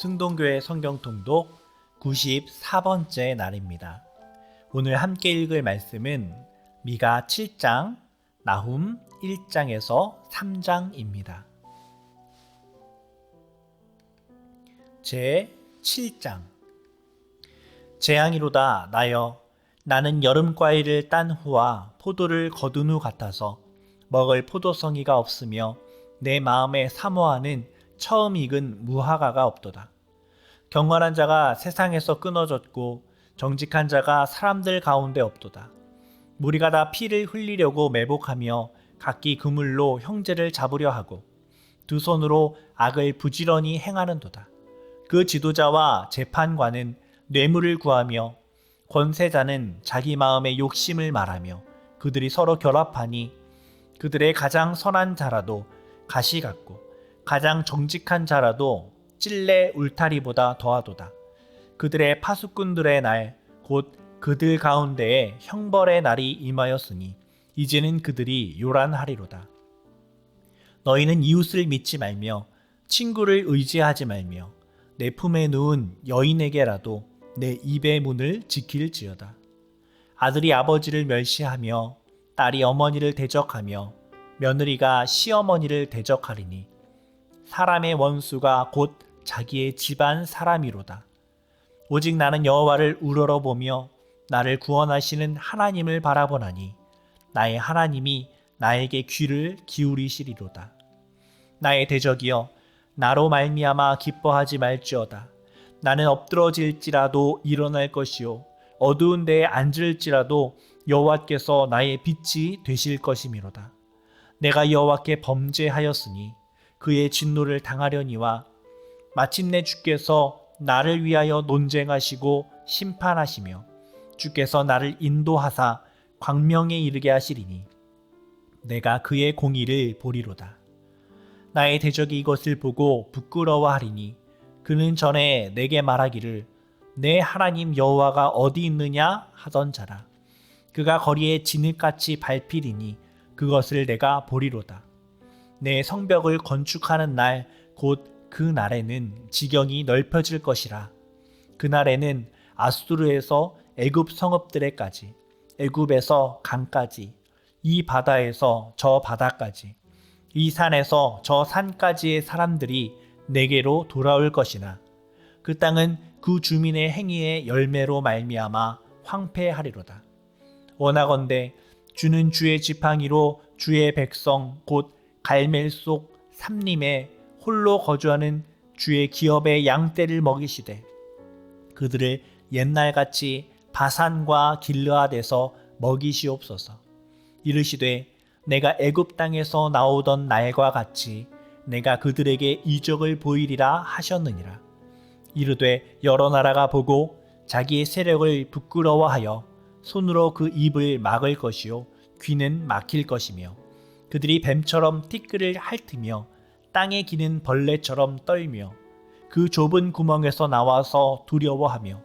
승동교회 성경통독 94번째 날입니다. 오늘 함께 읽을 말씀은 미가 7장, 나훔 1장에서 3장입니다. 제 7장 재앙이로다 나여 나는 여름 과일을 딴 후와 포도를 거둔 후 같아서 먹을 포도성이가 없으며 내 마음에 사모하는 처음 익은 무화과가 없도다. 경건한 자가 세상에서 끊어졌고 정직한 자가 사람들 가운데 없도다. 무리가 다 피를 흘리려고 매복하며 각기 그물로 형제를 잡으려 하고 두 손으로 악을 부지런히 행하는도다. 그 지도자와 재판관은 뇌물을 구하며 권세자는 자기 마음의 욕심을 말하며 그들이 서로 결합하니 그들의 가장 선한 자라도 가시 같고 가장 정직한 자라도 찔레 울타리보다 더하도다. 그들의 파수꾼들의 날 곧 그들 가운데에 형벌의 날이 임하였으니 이제는 그들이 요란하리로다. 너희는 이웃을 믿지 말며 친구를 의지하지 말며 내 품에 누운 여인에게라도 내 입의 문을 지킬지어다. 아들이 아버지를 멸시하며 딸이 어머니를 대적하며 며느리가 시어머니를 대적하리니 사람의 원수가 곧 자기의 집안 사람이로다. 오직 나는 여호와를 우러러 보며 나를 구원하시는 하나님을 바라보나니 나의 하나님이 나에게 귀를 기울이시리로다. 나의 대적이여 나로 말미암아 기뻐하지 말지어다. 나는 엎드러질지라도 일어날 것이요 어두운 데에 앉을지라도 여호와께서 나의 빛이 되실 것이미로다. 내가 여호와께 범죄하였으니 그의 진노를 당하려니와 마침내 주께서 나를 위하여 논쟁하시고 심판하시며 주께서 나를 인도하사 광명에 이르게 하시리니 내가 그의 공의를 보리로다. 나의 대적이 이것을 보고 부끄러워하리니 그는 전에 내게 말하기를 내 하나님 여호와가 어디 있느냐 하던 자라. 그가 거리에 진흙같이 밟히리니 그것을 내가 보리로다. 내 성벽을 건축하는 날 곧 그 날에는 지경이 넓혀질 것이라. 그 날에는 아수르에서 애굽 성읍들에까지, 애굽에서 강까지, 이 바다에서 저 바다까지, 이 산에서 저 산까지의 사람들이 내게로 돌아올 것이나 그 땅은 그 주민의 행위의 열매로 말미암아 황폐하리로다. 원하건대 주는 주의 지팡이로 주의 백성 곧 갈멜 속 삼림에 홀로 거주하는 주의 기업의 양떼를 먹이시되 그들을 옛날같이 바산과 길르앗에서 먹이시옵소서. 이르시되 내가 애굽 땅에서 나오던 날과 같이 내가 그들에게 이적을 보이리라 하셨느니라. 이르되 여러 나라가 보고 자기의 세력을 부끄러워하여 손으로 그 입을 막을 것이요 귀는 막힐 것이며 그들이 뱀처럼 티끌을 핥으며 땅에 기는 벌레처럼 떨며 그 좁은 구멍에서 나와서 두려워하며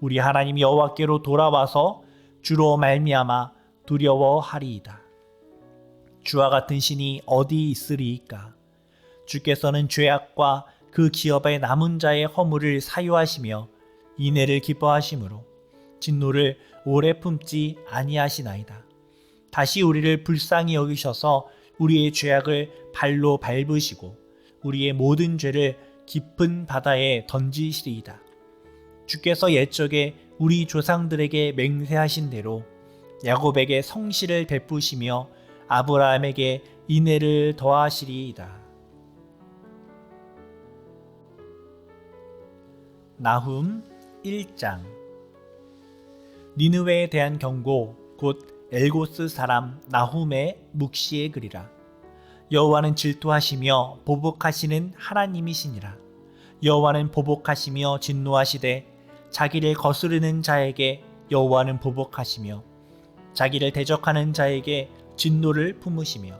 우리 하나님 여호와께로 돌아와서 주로 말미암아 두려워하리이다. 주와 같은 신이 어디 있으리이까? 주께서는 죄악과 그 기업의 남은 자의 허물을 사유하시며 인애를 기뻐하심으로 진노를 오래 품지 아니하시나이다. 다시 우리를 불쌍히 여기셔서 우리의 죄악을 발로 밟으시고 우리의 모든 죄를 깊은 바다에 던지시리이다. 주께서 옛적에 우리 조상들에게 맹세하신 대로 야곱에게 성실을 베푸시며 아브라함에게 인애를 더하시리이다. 나훔 1장 니느웨에 대한 경고 곧 엘고스 사람 나훔의 묵시의 글이라. 여호와는 질투하시며 보복하시는 하나님이시니라. 여호와는 보복하시며 진노하시되 자기를 거스르는 자에게 여호와는 보복하시며 자기를 대적하는 자에게 진노를 품으시며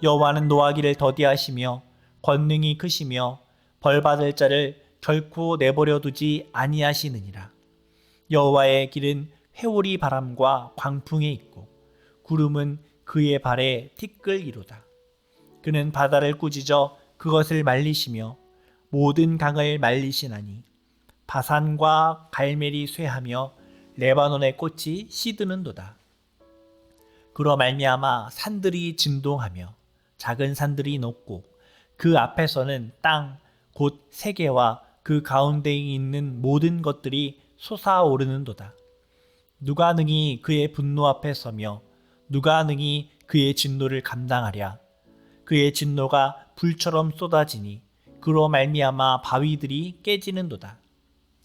여호와는 노하기를 더디하시며 권능이 크시며 벌 받을 자를 결코 내버려 두지 아니하시느니라. 여호와의 길은 회오리 바람과 광풍에 있고 구름은 그의 발에 티끌이로다 그는 바다를 꾸짖어 그것을 말리시며 모든 강을 말리시나니 바산과 갈멜이 쇠하며 레바논의 꽃이 시드는도다. 그로 말미암아 산들이 진동하며 작은 산들이 높고 그 앞에서는 땅 곧 세계와 그 가운데에 있는 모든 것들이 솟아오르는도다. 누가 능히 그의 분노 앞에 서며 누가 능히 그의 진노를 감당하랴 그의 진노가 불처럼 쏟아지니 그로 말미암아 바위들이 깨지는도다.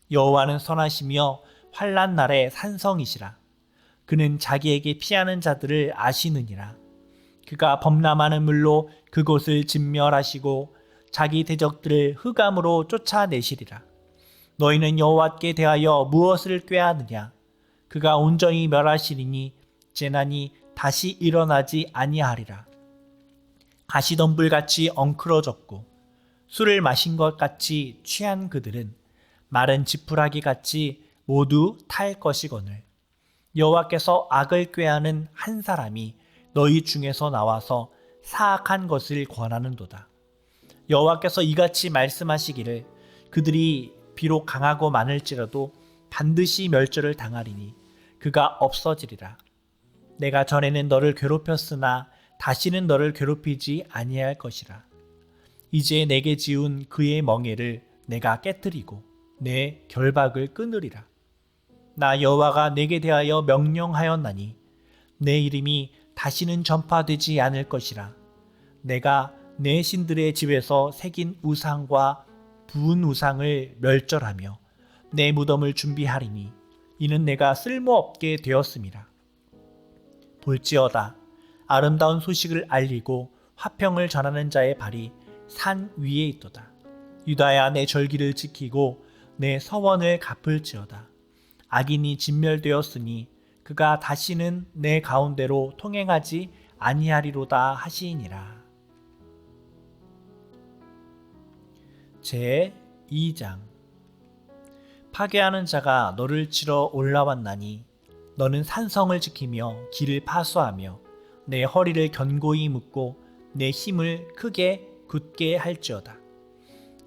여호와는 선하시며 환란 날에 산성이시라. 그는 자기에게 피하는 자들을 아시느니라. 그가 범람하는 물로 그곳을 진멸하시고 자기 대적들을 흑암으로 쫓아내시리라. 너희는 여호와께 대하여 무엇을 꾀하느냐? 그가 온전히 멸하시리니 재난이 다시 일어나지 아니하리라. 가시덤불 같이 엉클어졌고 술을 마신 것 같이 취한 그들은 마른 지푸라기 같이 모두 탈 것이거늘 여호와께서 악을 꾀하는 한 사람이 너희 중에서 나와서 사악한 것을 권하는도다. 여호와께서 이같이 말씀하시기를 그들이 비록 강하고 많을지라도 반드시 멸절을 당하리니 그가 없어지리라. 내가 전에는 너를 괴롭혔으나 다시는 너를 괴롭히지 아니할 것이라. 이제 내게 지운 그의 멍에를 내가 깨뜨리고 내 결박을 끊으리라. 나 여호와가 내게 대하여 명령하였나니 내 이름이 다시는 전파되지 않을 것이라. 내가 내 신들의 집에서 새긴 우상과 부은 우상을 멸절하며 내 무덤을 준비하리니 이는 내가 쓸모없게 되었음이라. 볼지어다 아름다운 소식을 알리고 화평을 전하는 자의 발이 산 위에 있도다. 유다야 내 절기를 지키고 내 서원을 갚을지어다. 악인이 진멸되었으니 그가 다시는 내 가운데로 통행하지 아니하리로다 하시니라. 제 2장 파괴하는 자가 너를 치러 올라왔나니 너는 산성을 지키며 길을 파수하며 내 허리를 견고히 묶고 내 힘을 크게 굳게 할지어다.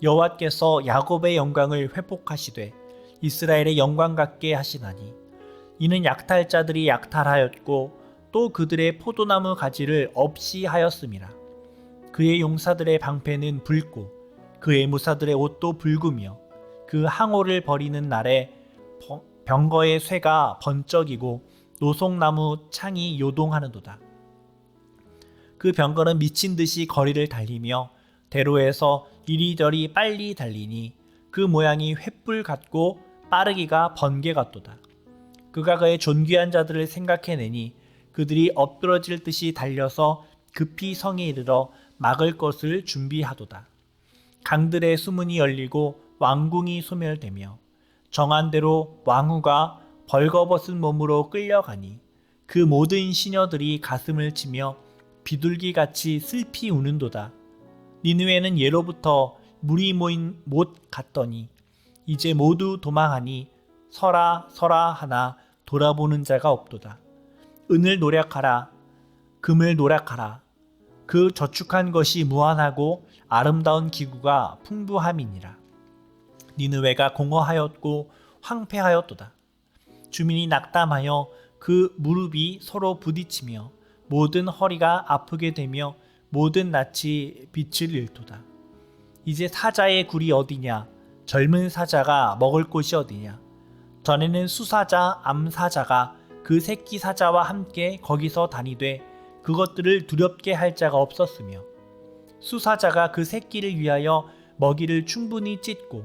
여호와께서 야곱의 영광을 회복하시되 이스라엘의 영광 같게 하시나니 이는 약탈자들이 약탈하였고 또 그들의 포도나무 가지를 없이 하였음이라. 그의 용사들의 방패는 붉고 그의 무사들의 옷도 붉으며 그 항오를 버리는 날에 병거의 쇠가 번쩍이고 노송나무 창이 요동하는도다. 그 병거는 미친 듯이 거리를 달리며 대로에서 이리저리 빨리 달리니 그 모양이 횃불 같고 빠르기가 번개 같도다. 그가 그의 존귀한 자들을 생각해내니 그들이 엎드러질 듯이 달려서 급히 성에 이르러 막을 것을 준비하도다. 강들의 수문이 열리고 왕궁이 소멸되며 정한 대로 왕후가 벌거벗은 몸으로 끌려가니 그 모든 시녀들이 가슴을 치며 비둘기같이 슬피 우는도다. 니누에는 예로부터 물이 모인 못 같더니 이제 모두 도망하니 서라 서라 하나 돌아보는 자가 없도다. 은을 노력하라 금을 노력하라 그 저축한 것이 무한하고 아름다운 기구가 풍부함이니라. 니느웨가 공허하였고 황폐하였도다. 주민이 낙담하여 그 무릎이 서로 부딪히며 모든 허리가 아프게 되며 모든 낯이 빛을 잃도다. 이제 사자의 굴이 어디냐? 젊은 사자가 먹을 곳이 어디냐? 전에는 수사자, 암사자가 그 새끼 사자와 함께 거기서 다니되 그것들을 두렵게 할 자가 없었으며 수사자가 그 새끼를 위하여 먹이를 충분히 찢고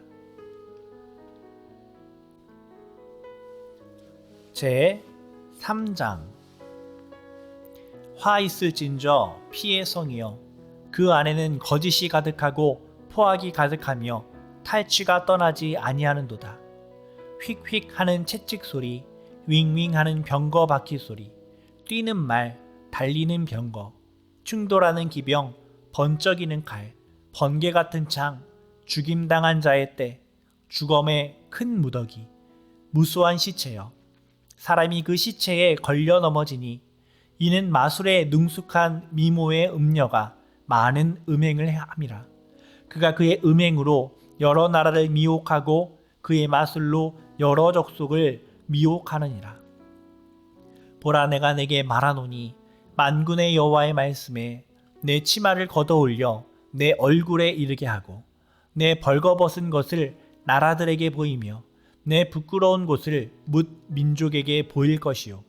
제 3장 화 있을진저 피의 성이여 그 안에는 거짓이 가득하고 포악이 가득하며 탈취가 떠나지 아니하는도다. 휙휙 하는 채찍 소리, 윙윙 하는 병거 바퀴 소리, 뛰는 말, 달리는 병거, 충돌하는 기병, 번쩍이는 칼, 번개 같은 창, 죽임당한 자의 때, 주검의 큰 무더기, 무수한 시체여. 사람이 그 시체에 걸려 넘어지니 이는 마술의 능숙한 미모의 음녀가 많은 음행을 함이라. 그가 그의 음행으로 여러 나라를 미혹하고 그의 마술로 여러 족속을 미혹하느니라. 보라 내가 내게 말하노니 만군의 여호와의 말씀에 내 치마를 걷어 올려 내 얼굴에 이르게 하고 내 벌거벗은 것을 나라들에게 보이며 내 부끄러운 곳을 뭇 민족에게 보일 것이요.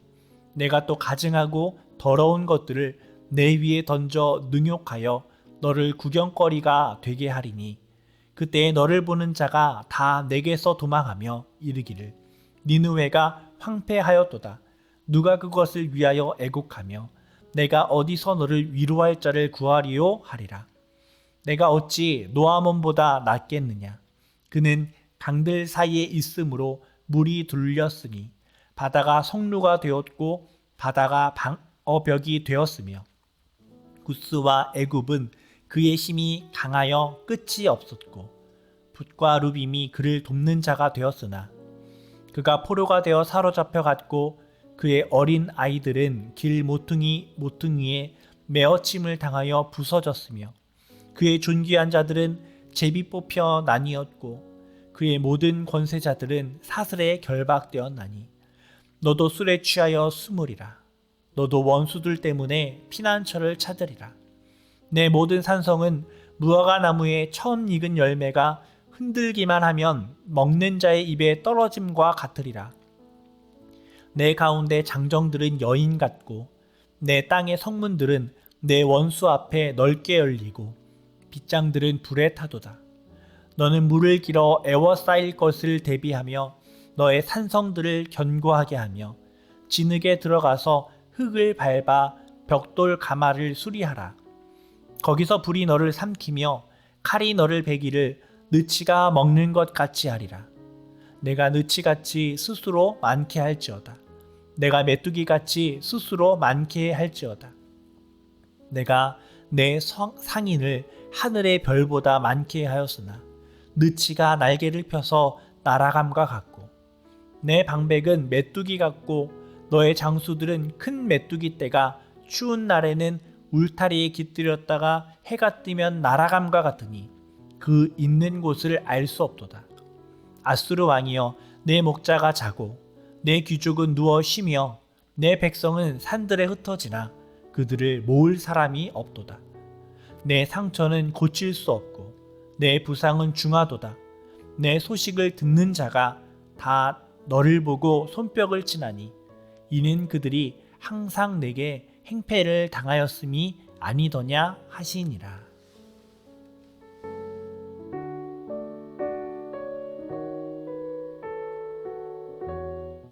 내가 또 가증하고 더러운 것들을 내 위에 던져 능욕하여 너를 구경거리가 되게 하리니 그때 너를 보는 자가 다 내게서 도망하며 이르기를 니느웨가 황폐하였도다. 누가 그것을 위하여 애곡하며 내가 어디서 너를 위로할 자를 구하리요 하리라. 내가 어찌 노아몬보다 낫겠느냐? 그는 강들 사이에 있으므로 물이 둘렸으니 바다가 성루가 되었고 바다가 방어벽이 되었으며 구스와 애굽은 그의 힘이 강하여 끝이 없었고 붓과 루빔이 그를 돕는 자가 되었으나 그가 포로가 되어 사로잡혀 갔고 그의 어린 아이들은 길 모퉁이 모퉁이에 메어침을 당하여 부서졌으며 그의 존귀한 자들은 제비 뽑혀 나뉘었고 그의 모든 권세자들은 사슬에 결박되었나니 너도 술에 취하여 숨으리라. 너도 원수들 때문에 피난처를 찾으리라. 내 모든 산성은 무화과 나무의 처음 익은 열매가 흔들기만 하면 먹는 자의 입에 떨어짐과 같으리라. 내 가운데 장정들은 여인 같고 내 땅의 성문들은 내 원수 앞에 넓게 열리고 빗장들은 불에 타도다. 너는 물을 길어 애워싸일 것을 대비하며 너의 산성들을 견고하게 하며 진흙에 들어가서 흙을 밟아 벽돌 가마를 수리하라. 거기서 불이 너를 삼키며 칼이 너를 베기를 느치가 먹는 것 같이 하리라. 내가 느치같이 스스로 많게 할지어다. 내가 메뚜기같이 스스로 많게 할지어다. 내가 내 성, 상인을 하늘의 별보다 많게 하였으나 느치가 날개를 펴서 날아감과 같고 내 방백은 메뚜기 같고 너의 장수들은 큰 메뚜기 떼가 추운 날에는 울타리에 깃들였다가 해가 뜨면 날아감과 같으니 그 있는 곳을 알 수 없도다. 아수르 왕이여 내 목자가 자고 내 귀족은 누워 쉬며 내 백성은 산들에 흩어지나 그들을 모을 사람이 없도다. 내 상처는 고칠 수 없고 내 부상은 중하도다. 내 소식을 듣는 자가 다 너를 보고 손뼉을 치나니 이는 그들이 항상 내게 행패를 당하였음이 아니더냐 하시니라.